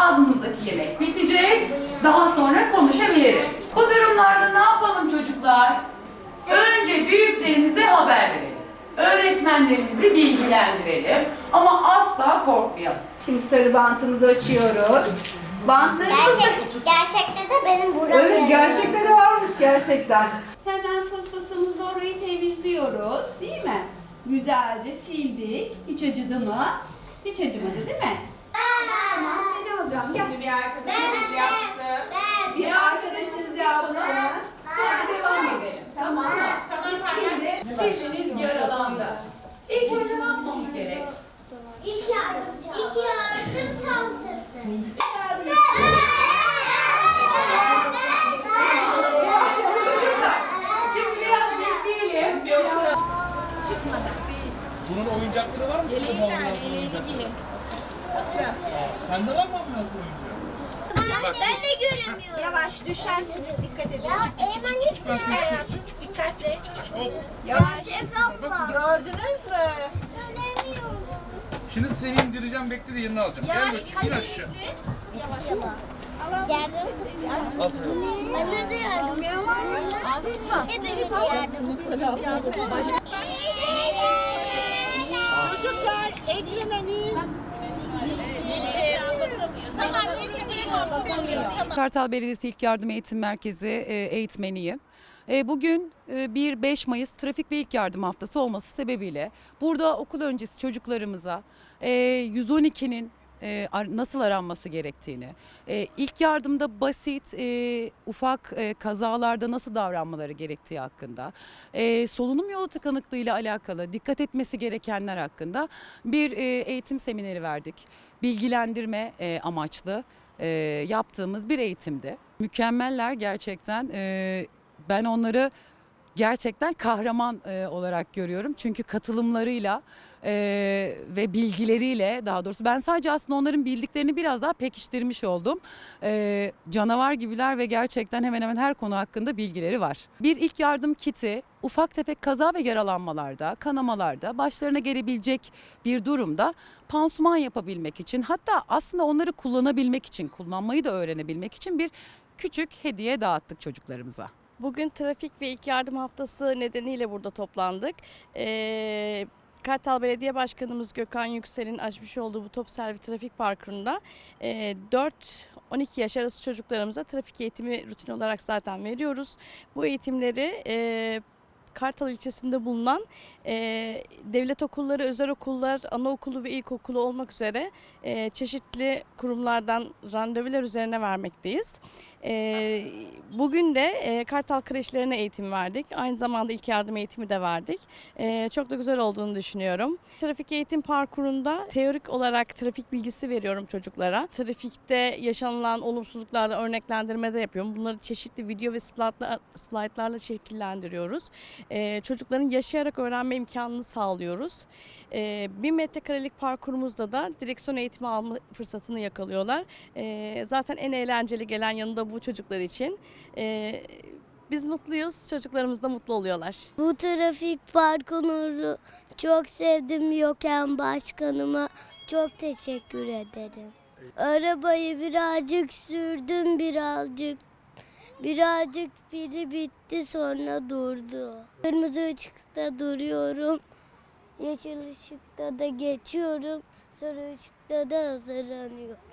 ağzımızdaki yemek bitecek. Daha sonra konuşabiliriz. Bu durumlarda ne yapalım çocuklar? Önce büyüklerimize haber verelim. Öğretmenlerimizi bilgilendirelim. Ama asla korkmayalım. Şimdi sarı bantımızı açıyoruz. Bantlarımız da... Gerçek, gerçekte de benim buram. Evet gerçekten de varmış gerçekten. Hemen fısfısımızla orayı temizliyoruz değil mi? Güzelce sildik. Hiç acıdı mı? Hiç acımadı değil mi? Tamam seni alacağım. Gel. bir arkadaşımız yapsın. Bir arkadaşınız yapsın. Sonra devam edelim. Tamam mı? Tamam. Şimdi Diziniz yaralandı. İlk önce ne yapmamız gerek? İki yardım çantası. İki yardım çantası. Şimdi biraz bekleyelim. Oyuncakları var mı sizde bu ambulansın oyuncakları? Sende var mı ambulansın oyuncağı? Ben de göremiyorum. Yavaş düşersiniz dikkat edin. Ya Eymen hiç Evet, dikkatli. Yavaş. Gördünüz mü? Göremiyorum. Şimdi seni indireceğim bekle de yerini alacağım. Gel bakayım in aşağı. Yardım. Al sana. Bana da yardım. Hepimiz yardım. Çocuklar ekrana. Kartal Belediyesi İlk Yardım Eğitim Merkezi e, eğitmeniyim. E, Bugün e, bir 5 Mayıs Trafik ve İlk Yardım Haftası olması sebebiyle burada okul öncesi çocuklarımıza e, 112'nin e, nasıl aranması gerektiğini, e, ilk yardımda basit, e, ufak e, kazalarda nasıl davranmaları gerektiği hakkında, e, solunum yolu tıkanıklığı ile alakalı dikkat etmesi gerekenler hakkında bir e, eğitim semineri verdik. Bilgilendirme e, amaçlı e, yaptığımız bir eğitimdi. Mükemmeller gerçekten. E, ben onları gerçekten kahraman e, olarak görüyorum. Çünkü katılımlarıyla e, ve bilgileriyle daha doğrusu ben sadece aslında onların bildiklerini biraz daha pekiştirmiş oldum. E, canavar gibiler ve gerçekten hemen hemen her konu hakkında bilgileri var. Bir ilk yardım kiti ufak tefek kaza ve yaralanmalarda, kanamalarda başlarına gelebilecek bir durumda pansuman yapabilmek için hatta aslında onları kullanabilmek için, kullanmayı da öğrenebilmek için bir küçük hediye dağıttık çocuklarımıza. Bugün trafik ve ilk yardım haftası nedeniyle burada toplandık. Ee, Kartal Belediye Başkanımız Gökhan Yüksel'in açmış olduğu bu top servi trafik parkurunda e, 4-12 yaş arası çocuklarımıza trafik eğitimi rutin olarak zaten veriyoruz. Bu eğitimleri e, Kartal ilçesinde bulunan e, devlet okulları, özel okullar, anaokulu ve ilkokulu olmak üzere e, çeşitli kurumlardan randevular üzerine vermekteyiz. E, bugün de e, Kartal kreşlerine eğitim verdik. Aynı zamanda ilk yardım eğitimi de verdik. E, çok da güzel olduğunu düşünüyorum. Trafik eğitim parkurunda teorik olarak trafik bilgisi veriyorum çocuklara. Trafikte yaşanılan olumsuzluklarda örneklendirme de yapıyorum. Bunları çeşitli video ve slaytlar- slaytlarla şekillendiriyoruz. E, çocukların yaşayarak öğrenme imkanını sağlıyoruz. E, bir metrekarelik parkurumuzda da direksiyon eğitimi alma fırsatını yakalıyorlar. E, zaten en eğlenceli gelen yanında bu çocuklar için. E, biz mutluyuz, çocuklarımız da mutlu oluyorlar. Bu trafik parkurunu çok sevdim Yoken Başkanıma çok teşekkür ederim. Arabayı birazcık sürdüm birazcık. Birazcık pili bitti sonra durdu. Kırmızı ışıkta duruyorum. Yeşil ışıkta da geçiyorum. Sarı ışıkta da hazırlanıyorum.